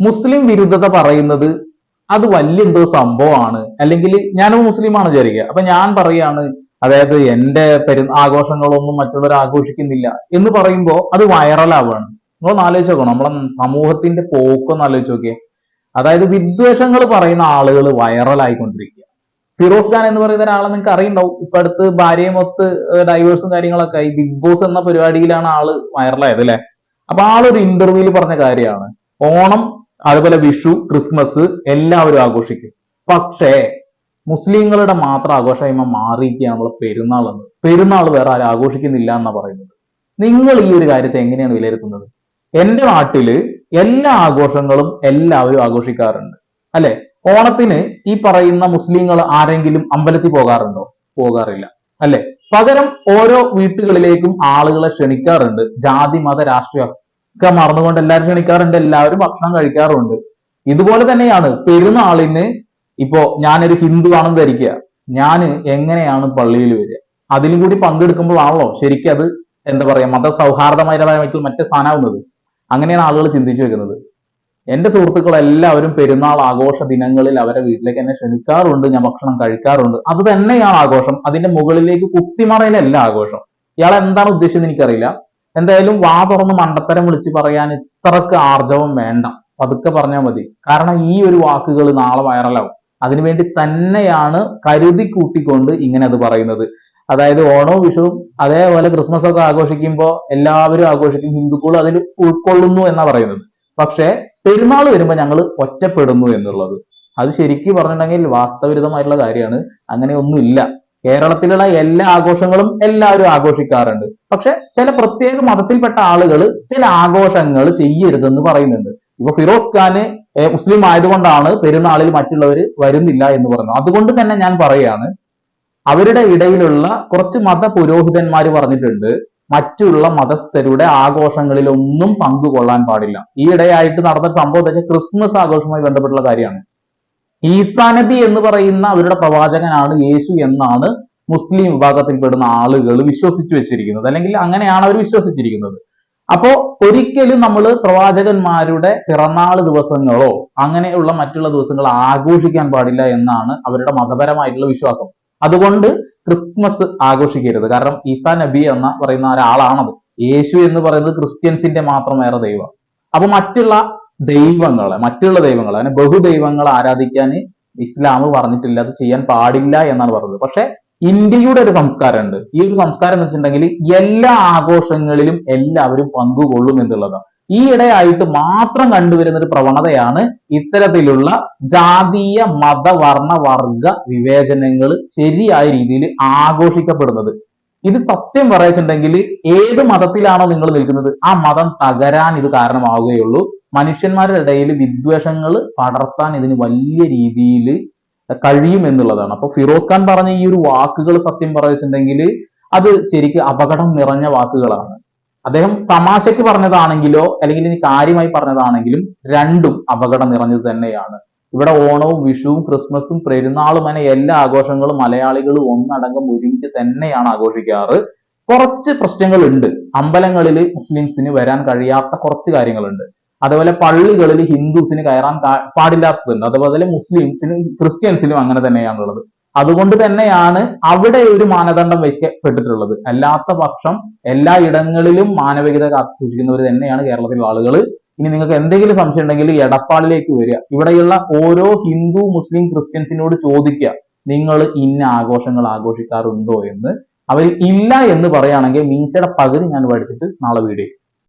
മുസ്ലിം വിരുദ്ധത പറയുന്നത് അത് വലിയ എന്തോ സംഭവമാണ്. അല്ലെങ്കിൽ ഞാനൊരു മുസ്ലിമാണ് വിചാരിക്കുക. അപ്പൊ ഞാൻ പറയാണ് അതായത് എന്റെ പെരു ആഘോഷങ്ങളൊന്നും മറ്റുള്ളവർ ആഘോഷിക്കുന്നില്ല എന്ന് പറയുമ്പോൾ അത് വൈറലാവാണ് നിങ്ങളൊന്ന് ആലോചിച്ച് നോക്കണം. നമ്മളെ സമൂഹത്തിന്റെ പോക്കൊന്ന് ആലോചിച്ച് നോക്കിയേ. അതായത് വിദ്വേഷങ്ങൾ പറയുന്ന ആളുകൾ വൈറലായിക്കൊണ്ടിരിക്കുക ഫിറോസ് ഖാൻ എന്ന് പറയുന്ന ഒരാളെ നിങ്ങൾക്ക് അറിയണ്ടാവും. ഇപ്പൊ അടുത്ത് ഭാര്യയും ഒത്ത് ഡൈവേഴ്സും കാര്യങ്ങളൊക്കെ ആയി. ബിഗ് ബോസ് എന്ന പരിപാടിയിലാണ് ആൾ വൈറലായത് അല്ലെ? അപ്പൊ ആളൊരു ഇന്റർവ്യൂവിൽ പറഞ്ഞ കാര്യമാണ്. ഓണം അതുപോലെ വിഷു ക്രിസ്മസ് എല്ലാവരും ആഘോഷിക്കും. പക്ഷേ മുസ്ലിങ്ങളുടെ മാത്രം ആഘോഷമായ്മ മാറിയിരിക്കുകയാണ് നമ്മൾ പെരുന്നാൾ എന്ന്. പെരുന്നാൾ വേറെ ആരും ആഘോഷിക്കുന്നില്ല എന്നാണ് പറയുന്നത്. നിങ്ങൾ ഈ ഒരു കാര്യത്തെ എങ്ങനെയാണ് വിലയിരുത്തുന്നത്? എന്റെ നാട്ടിൽ എല്ലാ ആഘോഷങ്ങളും എല്ലാവരും ആഘോഷിക്കാറുണ്ട്. അല്ലെ? ഓണത്തിന് ഈ പറയുന്ന മുസ്ലിങ്ങൾ ആരെങ്കിലും അമ്പലത്തിൽ പോകാറുണ്ടോ? പോകാറില്ല. അല്ലെ? പകരം ഓരോ വീട്ടുകളിലേക്കും ആളുകളെ ക്ഷണിക്കാറുണ്ട്. ജാതി മത രാഷ്ട്രീയ ഒക്കെ മറന്നുകൊണ്ട് എല്ലാവരും ക്ഷണിക്കാറുണ്ട് എല്ലാവരും ഭക്ഷണം കഴിക്കാറുണ്ട് ഇതുപോലെ തന്നെയാണ് പെരുന്നാളിന് ഇപ്പോ ഞാനൊരു ഹിന്ദു ആണെന്ന് ധരിക്കുക. ഞാൻ എങ്ങനെയാണ് പള്ളിയിൽ വരിക? അതിലും കൂടി പങ്കെടുക്കുമ്പോഴാണല്ലോ ശരിക്കും അത് എന്താ പറയാ മത സൗഹാർദ്ദപരമായിട്ടുള്ള മറ്റേ സ്ഥാനാവുന്നത്. അങ്ങനെയാണ് ആളുകൾ ചിന്തിച്ചു വെക്കുന്നത്. എന്റെ സുഹൃത്തുക്കൾ എല്ലാവരും പെരുന്നാൾ ആഘോഷ ദിനങ്ങളിൽ അവരെ വീട്ടിലേക്ക് എന്നെ ക്ഷണിക്കാറുണ്ട് ഞാൻ ഭക്ഷണം കഴിക്കാറുണ്ട്. അത് തന്നെയാണ് ആഘോഷം. അതിന്റെ മുകളിലേക്ക് കുത്തിമറയിലല്ല ആഘോഷം. ഇയാൾ എന്താണ് ഉദ്ദേശിച്ചത് എനിക്കറിയില്ല. എന്തായാലും വാ തുറന്ന് മണ്ടത്തരം വിളിച്ച് പറയാൻ ഇത്രക്ക് ആർജവം വേണ്ട. പതുക്കെ പറഞ്ഞാൽ മതി. കാരണം ഈ ഒരു വാക്കുകൾ നാളെ വൈറലാവും. അതിനുവേണ്ടി തന്നെയാണ് കരുതി കൂട്ടിക്കൊണ്ട് ഇങ്ങനെ അത് പറയുന്നത്. അതായത് ഓണവും വിഷുവും അതേപോലെ ക്രിസ്മസ് ഒക്കെ ആഘോഷിക്കുമ്പോൾ എല്ലാവരും ആഘോഷിക്കും ഹിന്ദുക്കൾ അതിൽ ഉൾക്കൊള്ളുന്നു എന്നാ പറയുന്നത്. പക്ഷേ പെരുമാൾ വരുമ്പോൾ ഞങ്ങൾ ഒറ്റപ്പെടുന്നു എന്നുള്ളത്. അത് ശരിക്കും പറഞ്ഞിട്ടുണ്ടെങ്കിൽ വാസ്തവവിരുദ്ധമായിട്ടുള്ള കാര്യമാണ്. അങ്ങനെ ഒന്നുമില്ല. കേരളത്തിലുള്ള എല്ലാ ആഘോഷങ്ങളും എല്ലാവരും ആഘോഷിക്കാറുണ്ട്. പക്ഷെ ചില പ്രത്യേക മതത്തിൽപ്പെട്ട ആളുകൾ ചില ആഘോഷങ്ങൾ ചെയ്യരുതെന്ന് പറയുന്നുണ്ട്. ഇപ്പൊ ഫിറോസ് ഖാന് മുസ്ലിം ആയതുകൊണ്ടാണ് പെരുന്നാളിൽ മറ്റുള്ളവർ വരുന്നില്ല എന്ന് പറഞ്ഞു അതുകൊണ്ട് തന്നെ ഞാൻ പറയാണ് അവരുടെ ഇടയിലുള്ള കുറച്ച് മത പുരോഹിതന്മാർ പറഞ്ഞിട്ടുണ്ട് മറ്റുള്ള മതസ്ഥരുടെ ആഘോഷങ്ങളിലൊന്നും പങ്കുകൊള്ളാൻ പാടില്ല. ഈ ഇടയായിട്ട് നടന്ന സംഭവം ക്രിസ്മസ് ആഘോഷവുമായി ബന്ധപ്പെട്ടുള്ള കാര്യമാണ്. ഈസാ നബി എന്ന് പറയുന്ന അവരുടെ പ്രവാചകനാണ് യേശു എന്നാണ് മുസ്ലിം വിഭാഗത്തിൽ പെടുന്ന ആളുകൾ വിശ്വസിച്ചു വെച്ചിരിക്കുന്നത്. അല്ലെങ്കിൽ അങ്ങനെയാണ് അവർ വിശ്വസിച്ചിരിക്കുന്നത്. അപ്പോ ഒരിക്കലും നമ്മൾ പ്രവാചകന്മാരുടെ പിറന്നാൾ ദിവസങ്ങളോ അങ്ങനെയുള്ള മറ്റുള്ള ദിവസങ്ങൾ ആഘോഷിക്കാൻ പാടില്ല എന്നാണ് അവരുടെ മതപരമായിട്ടുള്ള വിശ്വാസം. അതുകൊണ്ട് ക്രിസ്മസ് ആഘോഷിക്കരുത്. കാരണം ഈസാ നബി എന്ന പറയുന്ന ഒരാളാണത്. യേശു എന്ന് പറയുന്നത് ക്രിസ്ത്യൻസിന്റെ മാത്രം വേറെ ദൈവം. അപ്പൊ മറ്റുള്ള ദൈവങ്ങളെ മറ്റുള്ള ദൈവങ്ങൾ അങ്ങനെ ബഹുദൈവങ്ങൾ ആരാധിക്കാൻ ഇസ്ലാം പറഞ്ഞിട്ടില്ല അത് ചെയ്യാൻ പാടില്ല എന്നാണ് പറഞ്ഞത്. പക്ഷെ ഇന്ത്യയുടെ ഒരു സംസ്കാരമുണ്ട്. ഈ ഒരു സംസ്കാരം എന്ന് വെച്ചിട്ടുണ്ടെങ്കിൽ എല്ലാ ആഘോഷങ്ങളിലും എല്ലാവരും പങ്കുകൊള്ളും എന്നുള്ളതാണ്. ഈ ഇടയായിട്ട് മാത്രം കണ്ടുവരുന്ന ഒരു പ്രവണതയാണ് ഇത്തരത്തിലുള്ള ജാതീയ മതവർണ വർഗ വിവേചനങ്ങൾ ശരിയായ രീതിയിൽ ആഘോഷിക്കപ്പെടുന്നത്. ഇത് സത്യം പറയിച്ചിട്ടുണ്ടെങ്കിൽ ഏത് മതത്തിലാണോ നിങ്ങൾ നിൽക്കുന്നത് ആ മതം തകരാൻ ഇത് കാരണമാവുകയുള്ളൂ. മനുഷ്യന്മാരുടെ ഇടയിൽ വിദ്വേഷങ്ങൾ പടർത്താൻ ഇതിന് വലിയ രീതിയിൽ കഴിയും എന്നുള്ളതാണ്. അപ്പൊ ഫിറോസ് ഖാൻ പറഞ്ഞ ഈ ഒരു വാക്കുകൾ സത്യം പറയുന്നുണ്ടെങ്കിൽ അത് ശരിക്കും അപകടം നിറഞ്ഞ വാക്കുകളാണ്. അദ്ദേഹം തമാശയ്ക്ക് പറഞ്ഞതാണെങ്കിലോ അല്ലെങ്കിൽ ഇനി കാര്യമായി പറഞ്ഞതാണെങ്കിലും രണ്ടും അപകടം നിറഞ്ഞത് തന്നെയാണ്. ഇവിടെ ഓണവും വിഷുവും ക്രിസ്മസും പെരുന്നാളും അങ്ങനെ എല്ലാ ആഘോഷങ്ങളും മലയാളികൾ ഒന്നടങ്കം ഒരുമിച്ച് തന്നെയാണ് ആഘോഷിക്കാറ്. കുറച്ച് പ്രശ്നങ്ങളുണ്ട്. അമ്പലങ്ങളിൽ മുസ്ലിംസിന് വരാൻ കഴിയാത്ത കുറച്ച് കാര്യങ്ങളുണ്ട്. അതുപോലെ പള്ളികളിൽ ഹിന്ദുസിന് കയറാൻ പാടില്ലാത്തതുണ്ട്. അതുപോലെ മുസ്ലിംസിനും ക്രിസ്ത്യൻസിനും അങ്ങനെ തന്നെയാണുള്ളത്. അതുകൊണ്ട് തന്നെയാണ് അവിടെ ഒരു മാനദണ്ഡം വെക്കപ്പെട്ടിട്ടുള്ളത്. അല്ലാത്ത പക്ഷം എല്ലാ ഇടങ്ങളിലും മാനവികത കാത്തു സൂക്ഷിക്കുന്നവർ തന്നെയാണ് കേരളത്തിലുള്ള ആളുകൾ ഇനി നിങ്ങൾക്ക് എന്തെങ്കിലും സംശയം ഉണ്ടെങ്കിൽ എടപ്പാളിലേക്ക് വരിക. ഇവിടെയുള്ള ഓരോ ഹിന്ദു മുസ്ലിം ക്രിസ്ത്യൻസിനോട് ചോദിക്കുക നിങ്ങൾ ഇന്ന ആഘോഷങ്ങൾ ആഘോഷിക്കാറുണ്ടോ? എന്ന്. അവർ ഇല്ല എന്ന് പറയുകയാണെങ്കിൽ മീൻസയുടെ പകുതി ഞാൻ പഠിച്ചിട്ട് നാളെ വീഡിയോ